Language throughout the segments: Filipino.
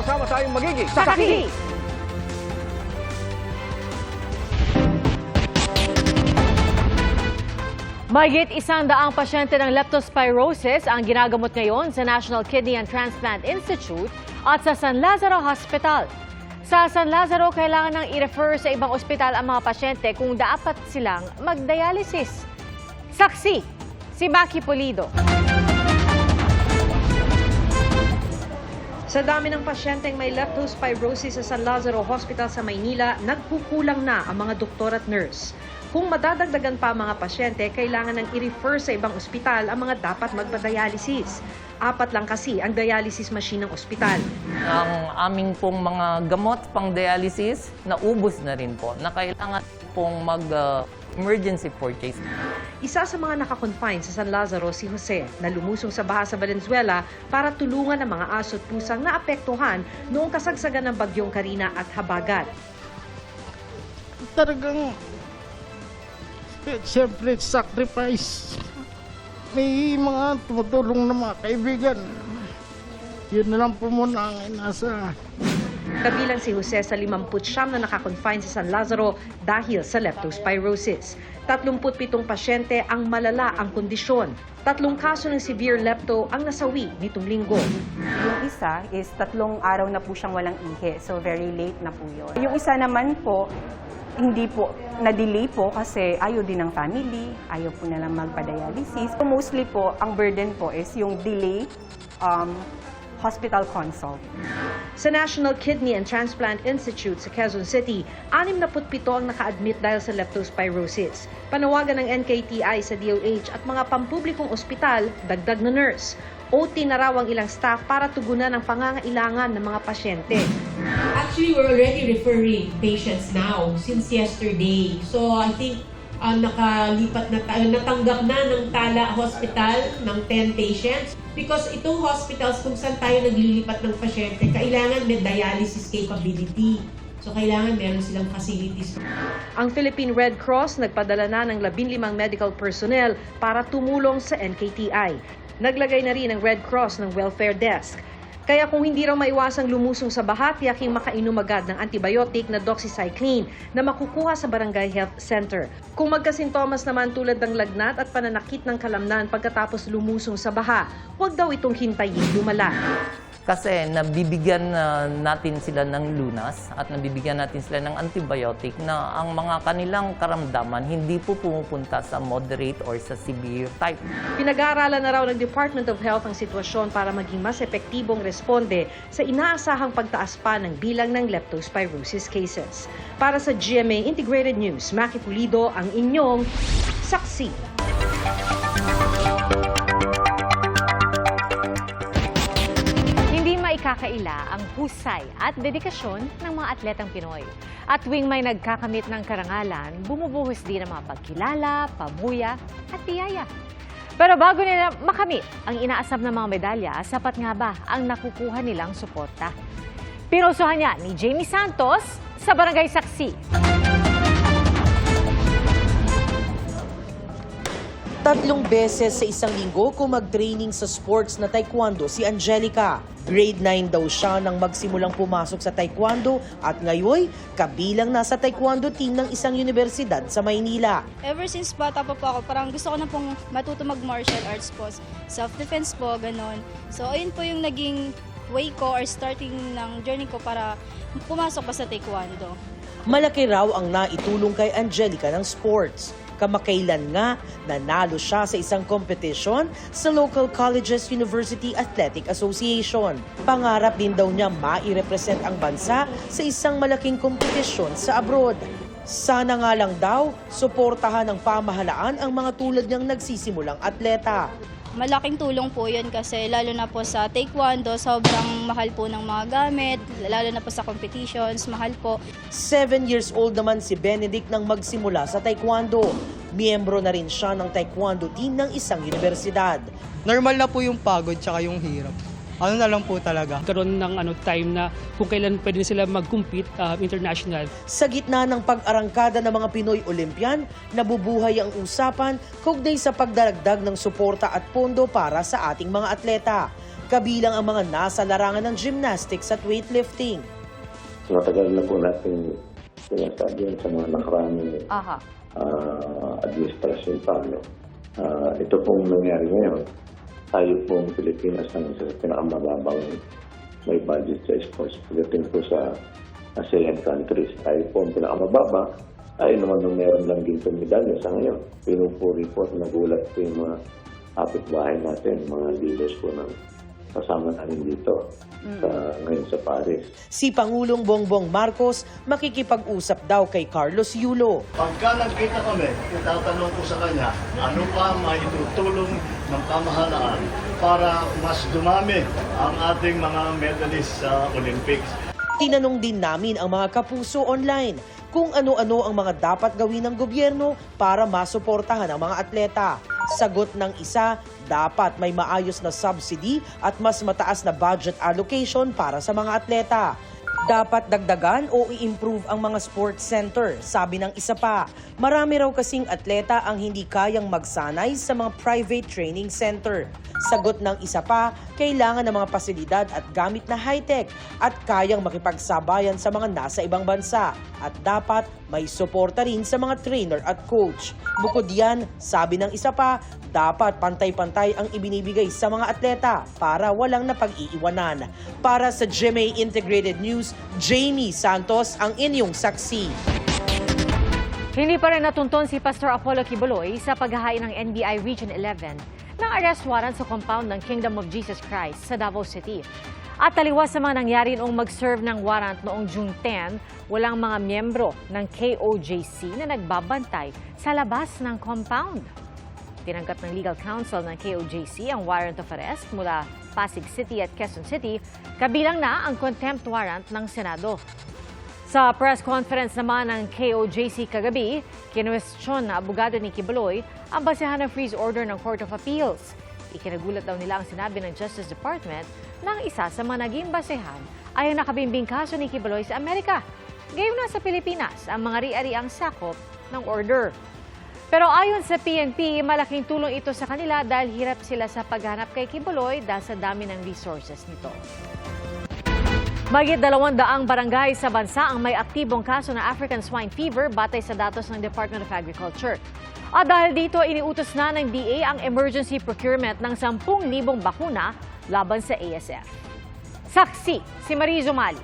Sama-sama tayong magiging Sakaki! Mahigit isang daang pasyente ng leptospirosis ang ginagamot ngayon sa National Kidney and Transplant Institute at sa San Lazaro Hospital. Sa San Lazaro, kailangan nang i-refer sa ibang ospital ang mga pasyente kung dapat silang mag-dialysis. Saksi, si Maki Polido. Sa dami ng pasyenteng may leptospirosis sa San Lazaro Hospital sa Maynila, nagkukulang na ang mga doktor at nurse. Kung madadagdagan pa mga pasyente, kailangan nang i-refer sa ibang ospital ang mga dapat magpa-dialysis. Apat lang kasi ang dialysis machine ng ospital. ang aming pong mga gamot pang dialysis, naubos na rin po, na kailangan pong mag-emergency purchase. Isa sa mga nakakonfine sa San Lazaro si Jose na lumusong sa baha sa Valenzuela para tulungan ang mga aso at pusang naapektuhan noong kasagsagan ng bagyong Karina at Habagat. talagang siyempre sacrifice. May mga tumutulong na mga kaibigan. Yun na lang po muna ang inasa. Kabilang si Jose sa 50 na nakakonfine sa San Lazaro dahil sa leptospirosis. 37 pasyente ang malala ang kondisyon. Tatlong kaso ng severe lepto ang nasawi nitong linggo. Yung isa is tatlong araw na po siyang walang ihi. So very late na po yun. Yung isa naman po, hindi po, na-delay po kasi ayaw din ng family, ayaw po nilang magpa-dialysis. So mostly po, ang burden po is yung delay um, hospital consult. Sa National Kidney and Transplant Institute sa Quezon City, 67 ang naka-admit dahil sa leptospirosis. Panawagan ng NKTI sa DOH at mga pampublikong ospital, dagdag na nurse. OT na raw ang ilang staff para tugunan ang pangangailangan ng mga pasyente. Actually, we're already referring patients now since yesterday. So I think uh, nakalipat na tayo, natanggap na ng Tala Hospital ng 10 patients. Because itong hospitals kung saan tayo naglilipat ng pasyente, kailangan may dialysis capability. So kailangan meron silang facilities. Ang Philippine Red Cross nagpadala na ng 15 medical personnel para tumulong sa NKTI. Naglagay na rin ang Red Cross ng welfare desk. Kaya kung hindi raw maiwasang lumusong sa baha, tiyaking makainom agad ng antibiotic na doxycycline na makukuha sa Barangay Health Center. Kung magkasintomas naman tulad ng lagnat at pananakit ng kalamnan pagkatapos lumusong sa baha, huwag daw itong hintayin lumala. Kasi nabibigyan na natin sila ng lunas at nabibigyan natin sila ng antibiotic na ang mga kanilang karamdaman hindi po pumupunta sa moderate or sa severe type. Pinag-aaralan na raw ng Department of Health ang sitwasyon para maging mas epektibong responde sa inaasahang pagtaas pa ng bilang ng leptospirosis cases. Para sa GMA Integrated News, Maki Pulido ang inyong saksi. Hindi maikakaila ang husay at dedikasyon ng mga atletang Pinoy. At tuwing may nagkakamit ng karangalan, bumubuhos din ang mga pagkilala, pabuya at biyaya. Pero bago nila makamit ang inaasam ng mga medalya, sapat nga ba ang nakukuha nilang suporta? Pinusuhan niya ni Jamie Santos sa Barangay Saksi. Tatlong beses sa isang linggo kung mag-training sa sports na taekwondo si Angelica. Grade 9 daw siya nang magsimulang pumasok sa taekwondo at ngayon kabilang na sa taekwondo team ng isang universidad sa Maynila. Ever since bata pa po ako, parang gusto ko na pong matuto mag-martial arts po. Self-defense po, ganon. So, ayun po yung naging way ko or starting ng journey ko para pumasok pa sa taekwondo. Malaki raw ang naitulong kay Angelica ng sports. Kamakailan nga, nanalo siya sa isang competition sa Local Colleges University Athletic Association. Pangarap din daw niya mai-represent ang bansa sa isang malaking kompetisyon sa abroad. Sana nga lang daw, suportahan ng pamahalaan ang mga tulad niyang nagsisimulang atleta. Malaking tulong po yun kasi lalo na po sa taekwondo, sobrang mahal po ng mga gamit, lalo na po sa competitions, mahal po. Seven years old naman si Benedict nang magsimula sa taekwondo. Miyembro na rin siya ng taekwondo team ng isang universidad. normal na po yung pagod tsaka yung hirap. ano na lang po talaga. Karoon ng ano, time na kung kailan pwede sila mag-compete uh, international. Sa gitna ng pag-arangkada ng mga Pinoy Olympian, nabubuhay ang usapan kaugnay sa pagdaragdag ng suporta at pondo para sa ating mga atleta. Kabilang ang mga nasa larangan ng gymnastics at weightlifting. matagal na po natin sinasabi sa mga nakaranging Aha. Uh, administrasyon pa. No? Ah, ito pong nangyari ngayon, tayo pong Pilipinas ang isa sa pinakamababang may budget sa sports pagdating po sa ASEAN countries. Tayo po ang pinakamababa. Tayo naman nung meron lang gintong medalya sa ngayon. Pinupuri po at nagulat po yung mga kapitbahay natin, mga leaders po ng kasama namin dito sa, ngayon sa Paris. Si Pangulong Bongbong Marcos makikipag-usap daw kay Carlos Yulo. Pagka nagkita kami, itatanong ko sa kanya, ano pa maitutulong ng pamahalaan para mas dumami ang ating mga medalists sa Olympics. Tinanong din namin ang mga kapuso online kung ano-ano ang mga dapat gawin ng gobyerno para masuportahan ang mga atleta. Sagot ng isa, dapat may maayos na subsidy at mas mataas na budget allocation para sa mga atleta. Dapat dagdagan o i-improve ang mga sports center, sabi ng isa pa. Marami raw kasing atleta ang hindi kayang magsanay sa mga private training center. Sagot ng isa pa, kailangan ng mga pasilidad at gamit na high-tech at kayang makipagsabayan sa mga nasa ibang bansa. At dapat may suporta rin sa mga trainer at coach. Bukod yan, sabi ng isa pa, dapat pantay-pantay ang ibinibigay sa mga atleta para walang napag-iiwanan. Para sa GMA Integrated News, Jamie Santos ang inyong saksi. Hindi pa rin natunton si Pastor Apollo Kibuloy sa paghahain ng NBI Region 11 ng arrest warrant sa compound ng Kingdom of Jesus Christ sa Davao City. At taliwas sa mga nangyari noong mag-serve ng warrant noong June 10, walang mga miyembro ng KOJC na nagbabantay sa labas ng compound. Tinanggap ng legal counsel ng KOJC ang warrant of arrest mula Pasig City at Quezon City, kabilang na ang contempt warrant ng Senado. Sa press conference naman ng KOJC kagabi, kinwestiyon na abogado ni Kibuloy ang basehan ng freeze order ng Court of Appeals. Ikinagulat daw nila ang sinabi ng Justice Department na ang isa sa mga naging basehan ay ang nakabimbing kaso ni Kibuloy sa Amerika. Gayon na sa Pilipinas, ang mga ri-ari ang sakop ng order. Pero ayon sa PNP, malaking tulong ito sa kanila dahil hirap sila sa paghanap kay Kibuloy dahil sa dami ng resources nito. Magit dalawang daang barangay sa bansa ang may aktibong kaso ng African Swine Fever batay sa datos ng Department of Agriculture. At dahil dito, iniutos na ng DA ang emergency procurement ng 10,000 bakuna laban sa ASF. Saksi, si Marie Zumali.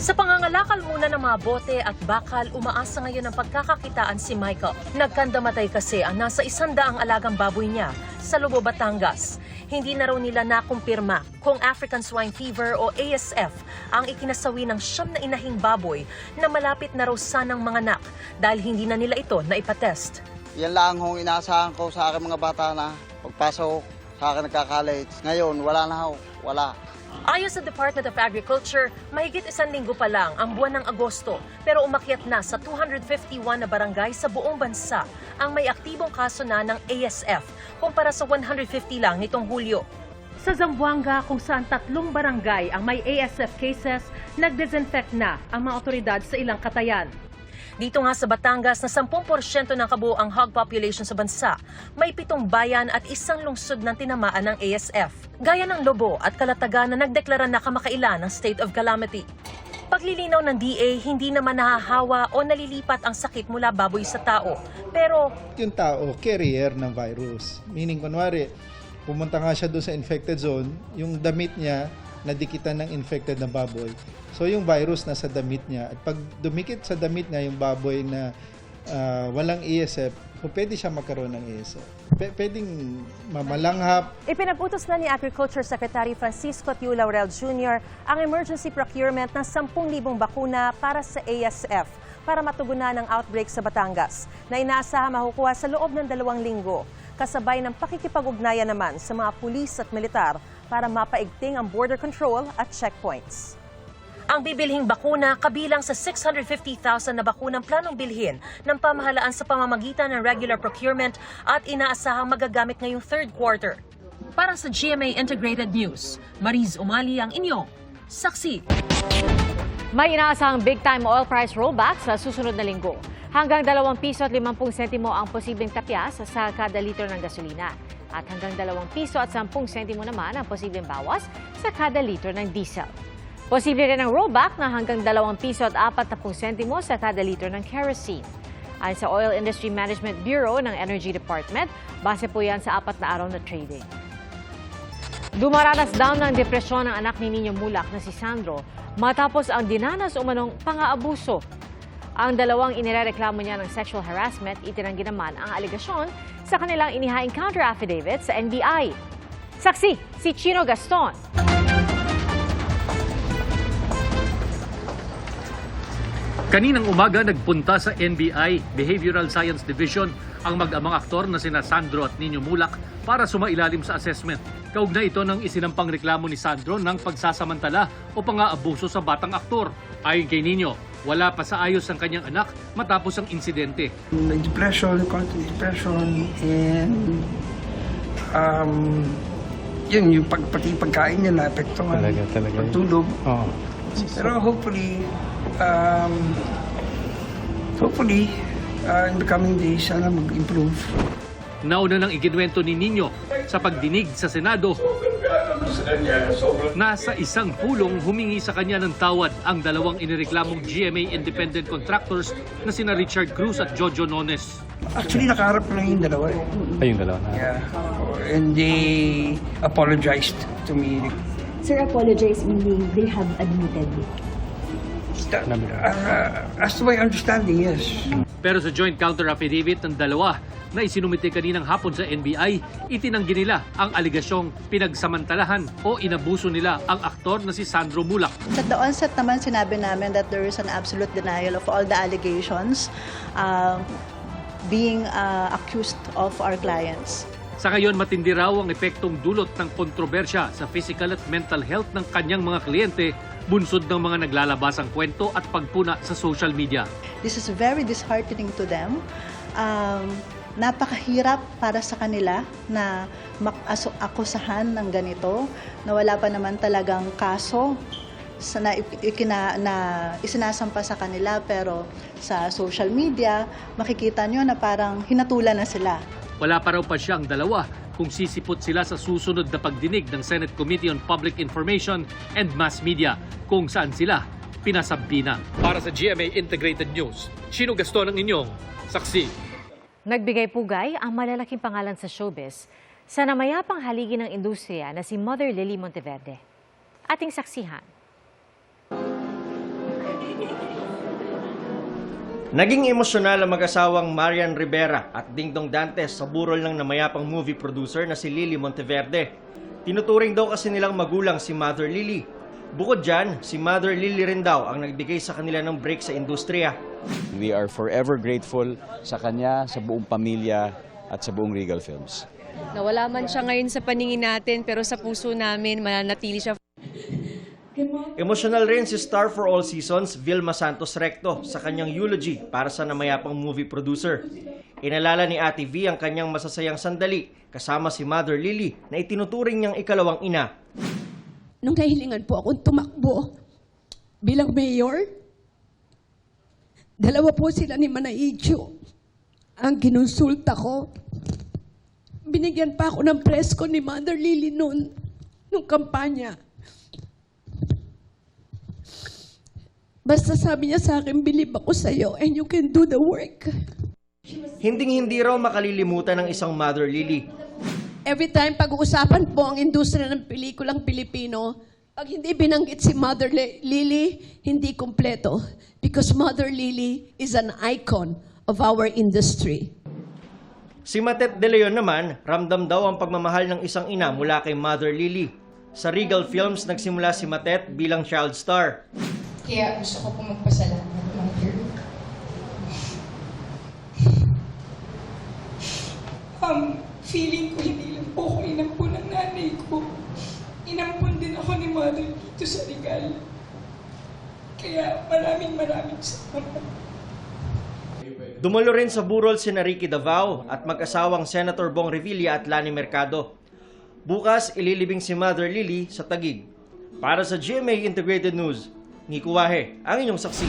Sa pangangalakal muna ng mga bote at bakal, umaasa ngayon ang pagkakakitaan si Michael. Nagkandamatay kasi ang nasa isandaang alagang baboy niya sa Lobo, Batangas. Hindi na raw nila nakumpirma kung African Swine Fever o ASF ang ikinasawi ng siyam na inahing baboy na malapit na raw sanang mga nak dahil hindi na nila ito na ipatest. Yan lang hong inaasahan ko sa aking mga bata na pagpasok sa akin nagka-college. Ngayon, wala na ho. Wala. Ayon sa Department of Agriculture, mahigit isang linggo pa lang ang buwan ng Agosto pero umakyat na sa 251 na barangay sa buong bansa ang may aktibong kaso na ng ASF kumpara sa 150 lang nitong Hulyo. Sa Zamboanga, kung saan tatlong barangay ang may ASF cases, nag-disinfect na ang mga otoridad sa ilang katayan. Dito nga sa Batangas na 10% ng kabuoang hog population sa bansa, may pitong bayan at isang lungsod ng tinamaan ng ASF. Gaya ng Lobo at Kalatagan na nagdeklara na kamakailan ng state of calamity. Paglilinaw ng DA, hindi naman nahahawa o nalilipat ang sakit mula baboy sa tao. Pero Yung tao, carrier ng virus. Meaning, kunwari, pumunta nga siya doon sa infected zone, yung damit niya, nadikitan ng infected na baboy. So yung virus nasa damit niya. At pag dumikit sa damit niya yung baboy na ah, walang ESF, so pwede siya magkaroon ng ESF. P- pwedeng mamalanghap, Ipinag-utos na ni Agriculture Secretary Francisco Tiu Laurel Jr. ang emergency procurement ng 10,000 bakuna para sa ASF para matugunan ang outbreak sa Batangas na inaasahan makukuha sa loob ng dalawang linggo. Kasabay ng pakikipag-ugnayan naman sa mga pulis at militar para mapaigting ang border control at checkpoints. Ang bibilhing bakuna kabilang sa 650,000 na bakunang planong bilhin ng pamahalaan sa pamamagitan ng regular procurement at inaasahang magagamit ngayong third quarter. Para sa GMA Integrated News, Mariz Umali ang inyong saksi. May inaasahang big-time oil price rollback sa susunod na linggo. Hanggang 2 piso at 50 sentimo ang posibleng tapyas sa kada litro ng gasolina. At hanggang 2 piso at 10 sentimo naman ang posibleng bawas sa kada litro ng diesel. Posible rin ang rollback na hanggang 2 piso at 40 sentimo sa kada litro ng kerosene. Ayon sa Oil Industry Management Bureau ng Energy Department, base po yan sa apat na araw na trading. Dumaranas daw ng depresyon ng anak ni Nino Mulak na si Sandro matapos ang dinanas umanong pang-aabuso. Ang dalawang inirereklamo niya ng sexual harassment, itinanggi naman ang aligasyon sa kanilang inihaing counter affidavit sa NBI. Saksi, si Chino Gaston. Kaninang umaga nagpunta sa NBI Behavioral Science Division ang mag-amang aktor na sina Sandro at Nino Mulak para sumailalim sa assessment. Kaugnay ito ng isinampang reklamo ni Sandro ng pagsasamantala o pang-aabuso sa batang aktor. Ayon kay Nino, wala pa sa ayos ang kanyang anak matapos ang insidente. May depression, constant depression, and um, yun, yung pag, pati pagkain niya naapektuhan. Talaga, talaga. Pagtulog. Oo. Pero hopefully, um, hopefully, uh, in the coming days, sana mag-improve. Nauna nang iginwento ni Nino sa pagdinig sa Senado na sa isang pulong humingi sa kanya ng tawad ang dalawang inireklamong GMA independent contractors na sina Richard Cruz at Jojo Nones. Actually, nakaharap ko lang yung dalawa. eh. Ay, yung dalawa na. Yeah. And they apologized to me. Sir, apologize meaning they have admitted. That, uh, as to my understanding, yes. Pero sa joint counter affidavit ng dalawa na isinumite kaninang hapon sa NBI, itinanggi nila ang aligasyong pinagsamantalahan o inabuso nila ang aktor na si Sandro Mulak. At the onset naman sinabi namin that there is an absolute denial of all the allegations uh, being uh, accused of our clients. Sa ngayon, matindi raw ang epektong dulot ng kontrobersya sa physical at mental health ng kanyang mga kliyente bunsod ng mga naglalabasang kwento at pagpuna sa social media. This is very disheartening to them. Um, napakahirap para sa kanila na akusahan ng ganito na wala pa naman talagang kaso sa na, ikina, na isinasampa sa kanila pero sa social media makikita nyo na parang hinatulan na sila. Wala pa raw pa siyang dalawa kung sisipot sila sa susunod na pagdinig ng Senate Committee on Public Information and Mass Media kung saan sila pinasabina. Para sa GMA Integrated News, Chino Gaston ang inyong saksi. Nagbigay pugay ang malalaking pangalan sa showbiz sa namayapang haligi ng industriya na si Mother Lily Monteverde. Ating saksihan. Naging emosyonal ang mag-asawang Marian Rivera at Dingdong Dantes sa burol ng namayapang movie producer na si Lily Monteverde. Tinuturing daw kasi nilang magulang si Mother Lily. Bukod dyan, si Mother Lily rin daw ang nagbigay sa kanila ng break sa industriya. We are forever grateful sa kanya, sa buong pamilya at sa buong Regal Films. Nawala man siya ngayon sa paningin natin pero sa puso namin mananatili siya Emosyonal rin si star for all seasons Vilma Santos Recto sa kanyang eulogy para sa namayapang movie producer. Inalala ni Ate V ang kanyang masasayang sandali kasama si Mother Lily na itinuturing niyang ikalawang ina. Nung nahilingan po akong tumakbo bilang mayor, dalawa po sila ni Manaicho ang kinonsulta ko. Binigyan pa ako ng presko ni Mother Lily noon, nung kampanya. Basta sabi niya sa akin, believe ako sa'yo and you can do the work. Hinding-hindi raw makalilimutan ng isang Mother Lily. Every time pag-uusapan po ang industriya ng pelikulang Pilipino, pag hindi binanggit si Mother Lily, hindi kumpleto. Because Mother Lily is an icon of our industry. Si Matet De Leon naman, ramdam daw ang pagmamahal ng isang ina mula kay Mother Lily. Sa Regal Films, nagsimula si Matet bilang child star. Kaya gusto ko po magpasalamat, Mother. Um, feeling ko hindi lang po ako inampun ng nanay ko. Inampun din ako ni Mother dito sa Regal. Kaya maraming maraming salamat. Dumalo rin sa burol si Ricky Davao at mag-asawang Senator Bong Revilla at Lani Mercado. Bukas, ililibing si Mother Lily sa Tagig. Para sa GMA Integrated News, Nico Wahe, ang inyong saksi.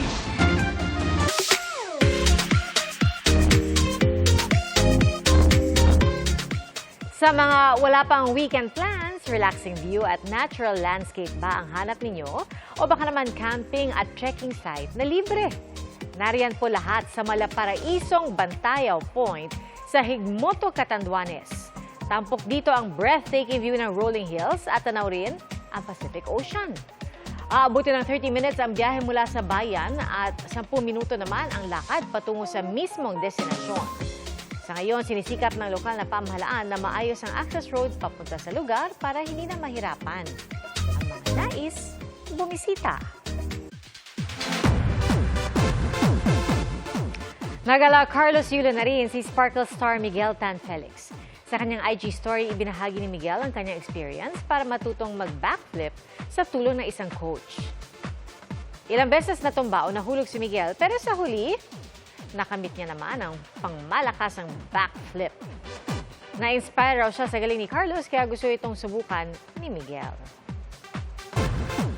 Sa mga wala pang weekend plans, relaxing view at natural landscape ba ang hanap ninyo? O baka naman camping at trekking site na libre? Nariyan po lahat sa Malaparaisong Bantayaw Point sa Higmoto, Catanduanes. Tampok dito ang breathtaking view ng rolling hills at tanaw rin ang Pacific Ocean. Aabuti ng 30 minutes ang biyahe mula sa bayan at 10 minuto naman ang lakad patungo sa mismong destinasyon. Sa ngayon, sinisikap ng lokal na pamahalaan na maayos ang access road papunta sa lugar para hindi na mahirapan. Ang mga nais, bumisita. Nagala Carlos Yulo na rin si Sparkle star Miguel Tan Felix. Sa kanyang IG story, ibinahagi ni Miguel ang kanyang experience para matutong mag-backflip sa tulong ng isang coach. Ilang beses natumba o nahulog si Miguel pero sa huli, nakamit niya naman ang pangmalakasang backflip. Na-inspire raw siya sa galing ni Carlos kaya gusto itong subukan ni Miguel.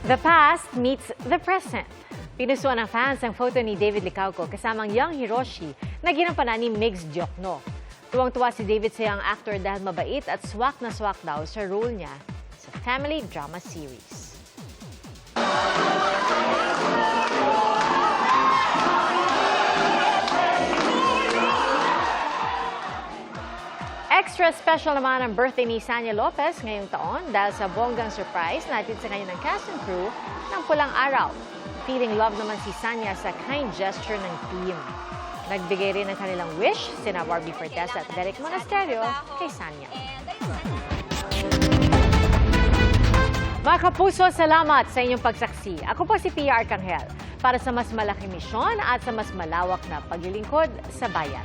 The past meets the present. Pinusuan ng fans ang photo ni David Licauco kasamang young Hiroshi na ginampanan ni Migs Diokno. Tuwang-tuwa si David sa young actor dahil mabait at swak na swak daw sa role niya sa family drama series. Extra special naman ang birthday ni Sanya Lopez ngayong taon dahil sa bonggang surprise natin sa kanya ng cast and crew ng Pulang Araw. Feeling love naman si Sanya sa kind gesture ng team. Nagbigay rin ng kanilang wish sina Barbie Fortesa at Derek Monasterio kay Sanya. Mga kapuso, salamat sa inyong pagsaksi. Ako po si Pia Arcangel para sa mas malaking misyon at sa mas malawak na paglilingkod sa bayan.